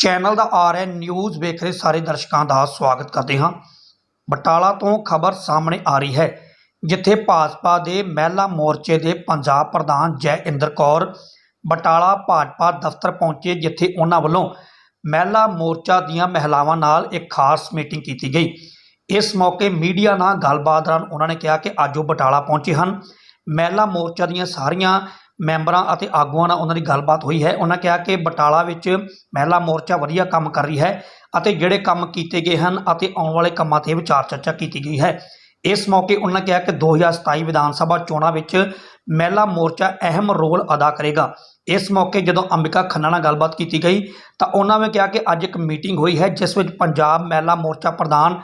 Channel ਦਾ ਆ ਰਿਹਾ news ਵੇਖ ਰਹੇ ਸਾਰੇ ਦਰਸ਼ਕਾਂ ਦਾ ਸਵਾਗਤ ਕਰਦੇ ਹਾਂ। ਬਟਾਲਾ ਤੋਂ ਖਬਰ ਸਾਹਮਣੇ ਆ ਰਹੀ ਹੈ, ਜਿੱਥੇ ਭਾਜਪਾ ਦੇ ਮਹਿਲਾ ਮੋਰਚੇ ਦੇ ਪੰਜਾਬ ਪ੍ਰਧਾਨ ਜੈ ਇੰਦਰ ਕੌਰ, ਬਟਾਲਾ ਭਾਜਪਾ ਦਫ਼ਤਰ ਪਹੁੰਚੇ, ਜਿੱਥੇ ਉਹਨਾਂ ਵੱਲੋਂ ਮਹਿਲਾ ਮੋਰਚਾ ਦੀਆਂ ਮਹਿਲਾਵਾਂ ਨਾਲ ਇੱਕ ਖਾਸ ਮੀਟਿੰਗ ਕੀਤੀ ਗਈ। ਇਸ ਮੌਕੇ ਮੀਡੀਆ ਨਾਲ ਗੱਲਬਾਤ ਦੌਰਾਨ ਉਹਨਾਂ ਨੇ ਕਿਹਾ ਕਿ ਅੱਜ ਉਹ ਬਟਾਲਾ ਪਹੁੰਚੇ ਹਨ। ਮਹਿਲਾ ਮੋਰਚਾ ਦੀਆਂ ਸਾਰੀਆਂ ਮੈਂਬਰਾਂ ਅਤੇ ਆਗੂਆਂ ਨਾਲ ਉਹਨਾਂ ਦੀ ਗੱਲਬਾਤ ਹੋਈ ਹੈ। ਉਹਨਾਂ ਕਿਹਾ ਕਿ ਬਟਾਲਾ ਵਿੱਚ ਮਹਿਲਾ ਮੋਰਚਾ ਵਧੀਆ ਕੰਮ ਕਰ ਰਹੀ ਹੈ ਅਤੇ ਜਿਹੜੇ ਕੰਮ ਕੀਤੇ ਗਏ ਹਨ ਅਤੇ ਆਉਣ ਵਾਲੇ ਕੰਮਾਂ ਤੇ ਵਿਚਾਰ ਚਰਚਾ ਕੀਤੀ ਗਈ ਹੈ। ਇਸ ਮੌਕੇ ਉਹਨਾਂ ਕਿਹਾ ਕਿ 2027 ਵਿਧਾਨ ਸਭਾ ਚੋਣਾਂ ਵਿੱਚ ਮਹਿਲਾ ਮੋਰਚਾ ਅਹਿਮ ਰੋਲ ਅਦਾ ਕਰੇਗਾ। ਇਸ ਮੌਕੇ ਜਦੋਂ ਅੰਬਿਕਾ ਖੰਨਾ ਨਾਲ ਗੱਲਬਾਤ ਕੀਤੀ ਗਈ ਤਾਂ ਉਹਨਾਂ ਨੇ ਕਿਹਾ ਕਿ ਅੱਜ ਇੱਕ ਮੀਟਿੰਗ ਹੋਈ ਹੈ, ਜਿਸ ਵਿੱਚ ਪੰਜਾਬ ਮਹਿਲਾ ਮੋਰਚਾ ਪ੍ਰਧਾਨ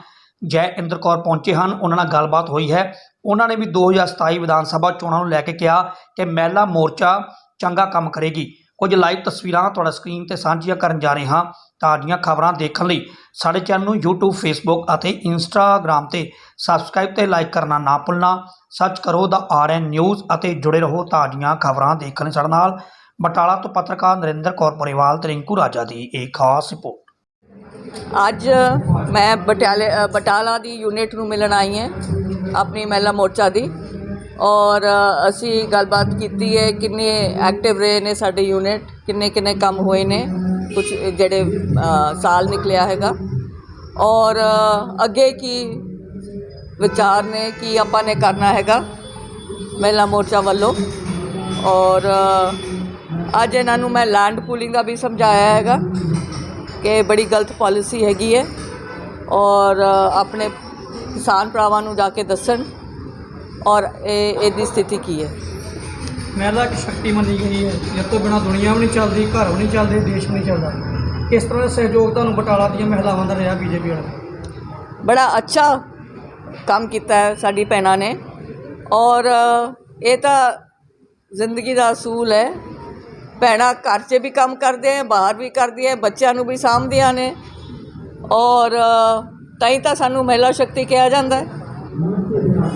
ਜੈ ਇੰਦਰ ਕੌਰ ਪਹੁੰਚੇ ਹਨ, ਉਹਨਾਂ ਨਾਲ ਗੱਲਬਾਤ ਹੋਈ ਹੈ। ਉਹਨਾਂ ਨੇ ਵੀ 2027 ਵਿਧਾਨ ਸਭਾ ਚੋਣਾਂ ਨੂੰ ਲੈ ਕੇ ਕਿਹਾ ਕਿ ਮਹਿਲਾ ਮੋਰਚਾ ਚੰਗਾ ਕੰਮ ਕਰੇਗੀ। ਕੁਝ ਲਾਈਵ ਤਸਵੀਰਾਂ ਤੁਹਾਡਾ ਸਕਰੀਨ ਤੇ ਸਾਂਝੀਆਂ ਕਰਨ ਜਾ ਰਹੇ ਹਾਂ ਤਾਜ਼ੀਆਂ ਖਬਰਾਂ ਦੇਖਣ ਲਈ। ਸਾਡੇ ਚੈਨਲ ਨੂੰ YouTube, Facebook ਅਤੇ Instagram ਤੇ ਸਬਸਕ੍ਰਾਈਬ ਤੇ ਲਾਈਕ ਕਰਨਾ ਨਾ ਭੁੱਲਣਾ। ਸਰਚ ਕਰੋ ਦਾ ਆਰਐਨ ਨਿਊਜ਼ ਅਤੇ ਜੁੜੇ ਰਹੋ ਤਾਜ਼ੀਆਂ ਖਬਰਾਂ ਦੇਖਣ ਲਈ ਸਾਡੇ ਨਾਲ। ਬਟਾਲਾ ਤੋਂ ਪੱਤਰਕਾਰ ਨਰਿੰਦਰ ਕੌਰ ਪਰਿਵਾਲ ਤੇ ਰਿੰਕੂ ਰਾਜਾ ਦੀ ਇੱਕ ਖਾਸ ਰਿਪੋਰਟ। ਅੱਜ ਮੈਂ ਬਟਾਲੇ ਬਟਾਲਾ ਦੀ ਯੂਨਿਟ ਨੂੰ ਮਿਲਣ ਆਈ ਹਾਂ, ਆਪਣੀ ਮਹਿਲਾ ਮੋਰਚਾ ਦੀ। ਔਰ ਅਸੀਂ ਗੱਲਬਾਤ ਕੀਤੀ ਹੈ ਕਿੰਨੇ ਐਕਟਿਵ ਰਹੇ ਨੇ ਸਾਡੇ ਯੂਨਿਟ ਕਿੰਨੇ ਕਿੰਨੇ ਕੰਮ ਹੋਏ ਨੇ ਕੁਝ ਜਿਹੜੇ ਸਾਲ ਨਿਕਲਿਆ ਹੈਗਾ। ਔਰ ਅੱਗੇ ਕੀ ਵਿਚਾਰ ਨੇ, ਕੀ ਆਪਾਂ ਨੇ ਕਰਨਾ ਹੈਗਾ ਮਹਿਲਾ ਮੋਰਚਾ ਵੱਲੋਂ। ਔਰ ਅੱਜ ਇਹਨਾਂ ਨੂੰ ਮੈਂ ਲੈਂਡ ਪੂਲਿੰਗ ਦਾ ਵੀ ਸਮਝਾਇਆ ਹੈਗਾ। ਕਿ ਬੜੀ ਗਲਤ ਪਾਲਿਸੀ ਹੈਗੀ ਹੈ ਔਰ ਆਪਣੇ ਕਿਸਾਨ ਭਰਾਵਾਂ ਨੂੰ ਜਾ ਕੇ ਦੱਸਣ ਔਰ ਇਹ ਇਹਦੀ ਸਥਿਤੀ ਕੀ ਹੈ। ਮਹਿਲਾ ਇੱਕ ਸ਼ਕਤੀ ਮੰਨੀ ਗਈ ਹੈ ਜਿਸ ਤੋਂ ਬਿਨਾ ਦੁਨੀਆ ਵੀ ਨਹੀਂ ਚੱਲਦੀ ਘਰ ਵੀ ਨਹੀਂ ਚੱਲਦੇ ਦੇਸ਼ ਵੀ ਨਹੀਂ ਚੱਲਦਾ। ਇਸ ਤਰ੍ਹਾਂ ਦਾ ਸਹਿਯੋਗ ਤੁਹਾਨੂੰ ਬਟਾਲਾ ਦੀਆਂ ਮਹਿਲਾਵਾਂ ਦਾ ਰਿਹਾ ਬੀਜੇਪੀ ਵਾਲਾ ਬੜਾ ਅੱਛਾ ਕੰਮ ਕੀਤਾ ਹੈ ਸਾਡੀ ਭੈਣਾਂ ਨੇ ਔਰ ਇਹ ਤਾਂ ਜ਼ਿੰਦਗੀ ਦਾ ਅਸੂਲ ਹੈ। ਭੈਣਾਂ ਘਰ 'ਚ ਵੀ ਕੰਮ ਕਰਦੇ ਹੈ ਬਾਹਰ ਵੀ ਕਰਦੀ ਹੈ ਬੱਚਿਆਂ ਨੂੰ ਵੀ ਸਾਂਭਦੀਆਂ ਨੇ। ਔਰ ਤਾਂ ਹੀ ਤਾਂ ਸਾਨੂੰ ਮਹਿਲਾ ਸ਼ਕਤੀ ਕਿਹਾ ਜਾਂਦਾ ਹੈ।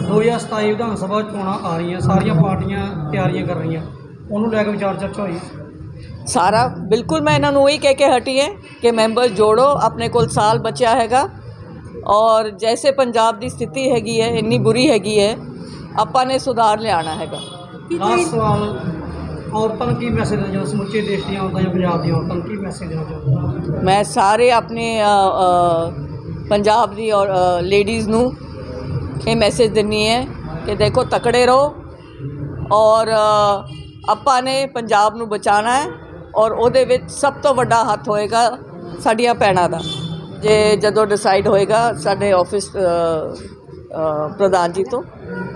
2027 ਵਿਧਾਨ ਸਭਾ ਚੋਣਾਂ ਆ ਰਹੀਆਂ ਸਾਰੀਆਂ ਪਾਰਟੀਆਂ ਤਿਆਰੀਆਂ ਕਰ ਰਹੀਆਂ। ਉਹਨੂੰ ਲੈ ਕੇ ਵਿਚਾਰ ਚਰਚਾ ਹੋਈ? ਸਾਰਾ ਬਿਲਕੁਲ ਮੈਂ ਇਹਨਾਂ ਨੂੰ ਉਹੀ ਕਹਿ ਕੇ ਹਟੀ ਹੈ ਕਿ ਮੈਂਬਰ ਜੋੜੋ ਆਪਣੇ ਕੋਲ ਸਾਲ ਬਚਿਆ ਹੈਗਾ। ਔਰ ਜੈਸੇ ਪੰਜਾਬ ਦੀ ਸਥਿਤੀ ਹੈਗੀ ਹੈ ਇੰਨੀ ਬੁਰੀ ਹੈਗੀ ਹੈ ਆਪਾਂ ਨੇ ਸੁਧਾਰ ਲਿਆਣਾ ਹੈਗਾ। ਲਾਸਟ ਸਵਾਲ ਔਰਤਾਂ ਨੂੰ ਕੀ ਮੈਸੇਜ ਦੇਣਾ ਚਾਹੁੰਦੇ ਸਮੁੱਚੇ ਦੇਸ਼ ਦੀਆਂ ਔਰਤਾਂ ਜਾਂ ਪੰਜਾਬ ਦੀਆਂ ਔਰਤਾਂ ਨੂੰ ਕੀ ਮੈਸੇਜ ਦੇਣਾ ਚਾਹੁੰਦੇ ਮੈਂ ਸਾਰੇ ਆਪਣੇ ਪੰਜਾਬ ਦੀ ਔਰ ਲੇਡੀਜ਼ ਨੂੰ ਇਹ ਮੈਸੇਜ ਦਿੰਨੀ ਹੈ ਕਿ ਦੇਖੋ ਤਕੜੇ ਰਹੋ ਔਰ ਆਪਾਂ ਨੇ ਪੰਜਾਬ ਨੂੰ ਬਚਾਉਣਾ ਹੈ ਔਰ ਉਹਦੇ ਵਿੱਚ ਸਭ ਤੋਂ ਵੱਡਾ ਹੱਥ ਹੋਏਗਾ ਸਾਡੀਆਂ ਭੈਣਾਂ ਦਾ। ਜੇ ਜਦੋਂ ਡਿਸਾਈਡ ਹੋਏਗਾ ਸਾਡੇ ਆਫਿਸ ਪ੍ਰਧਾਨ ਜੀ ਤੋਂ,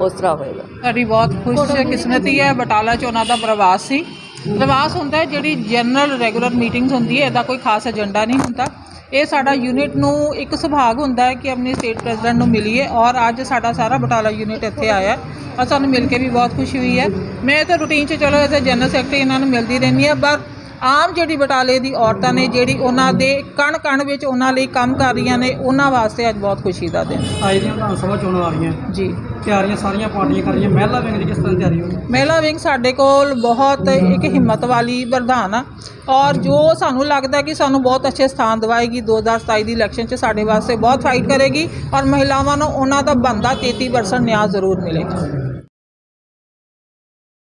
ਉਸ ਤਰ੍ਹਾਂ ਹੋਏਗਾ। ਸਾਡੀ ਬਹੁਤ ਖੁਸ਼ ਕਿਸਮਤੀ ਹੈ ਬਟਾਲਾ ਚ ਉਹਨਾਂ ਦਾ ਪ੍ਰਵਾਸ ਸੀ। ਪ੍ਰਵਾਸ ਹੁੰਦਾ ਹੈ, ਜਿਹੜੀ ਜਨਰਲ ਰੈਗੂਲਰ ਮੀਟਿੰਗਸ ਹੁੰਦੀ ਹੈ, ਇਹਦਾ ਕੋਈ ਖਾਸ ਏਜੰਡਾ ਨਹੀਂ ਹੁੰਦਾ। ਇਹ ਸਾਡਾ ਯੂਨਿਟ ਨੂੰ ਇੱਕ ਸੁਭਾਗ ਹੁੰਦਾ ਹੈ ਕਿ ਆਪਣੇ ਸਟੇਟ ਪ੍ਰੈਜ਼ੀਡੈਂਟ ਨੂੰ ਮਿਲੀਏ ਔਰ ਅੱਜ ਸਾਡਾ ਸਾਰਾ ਬਟਾਲਾ ਯੂਨਿਟ ਇੱਥੇ ਆਇਆ ਔਰ ਸਾਨੂੰ ਮਿਲ ਕੇ ਵੀ ਬਹੁਤ ਖੁਸ਼ੀ ਹੋਈ ਹੈ। ਮੈਂ ਤਾਂ ਰੂਟੀਨ 'ਚ ਚਲੋ ਐਜ਼ ਜਨਰਲ ਸੈਕਟਰੀ ਇਹਨਾਂ ਨੂੰ ਮਿਲਦੀ ਰਹਿੰਦੀ ਹਾਂ, ਪਰ ਆਮ ਜਿਹੜੀ ਬਟਾਲੇ ਦੀ ਔਰਤਾਂ ਨੇ ਜਿਹੜੀ ਉਹਨਾਂ ਦੇ ਕਣ ਕਣ ਵਿੱਚ ਉਹਨਾਂ ਲਈ ਕੰਮ ਕਰ ਰਹੀਆਂ ਨੇ ਉਹਨਾਂ ਵਾਸਤੇ ਅੱਜ ਬਹੁਤ ਖੁਸ਼ੀ ਦਾ ਦਿਨ। ਹੈ। ਅੱਜ ਦੀਆਂ ਵਿਧਾਨ ਸਭਾ ਚੋਣਾਂ ਆ ਰਹੀਆਂ। ਜੀ। ਤਿਆਰੀਆਂ ਸਾਰੀਆਂ ਪਾਰਟੀਆਂ ਕਰ ਰਹੀਆਂ। ਮਹਿਲਾ ਵਿੰਗ ਦੀ ਕਿਸ ਤਰ੍ਹਾਂ ਤਿਆਰੀ ਹੋਈ ਮਹਿਲਾ ਵਿੰਗ ਸਾਡੇ ਕੋਲ ਬਹੁਤ ਇੱਕ ਹਿੰਮਤ ਵਾਲੀ ਪ੍ਰਧਾਨ ਆ। ਔਰ ਜੋ ਸਾਨੂੰ ਲੱਗਦਾ ਕਿ ਸਾਨੂੰ ਬਹੁਤ ਅੱਛੇ ਸਥਾਨ ਦਿਵਾਏਗੀ 2027 ਦੀ ਇਲੈਕਸ਼ਨ 'ਚ ਸਾਡੇ ਵਾਸਤੇ ਬਹੁਤ ਫਾਈਟ ਕਰੇਗੀ। ਔਰ ਮਹਿਲਾਵਾਂ ਨੂੰ ਉਹਨਾਂ ਦਾ ਬੰਦਾ 33% ਨਿਆਂ ਜ਼ਰੂਰ ਮਿਲੇਗਾ।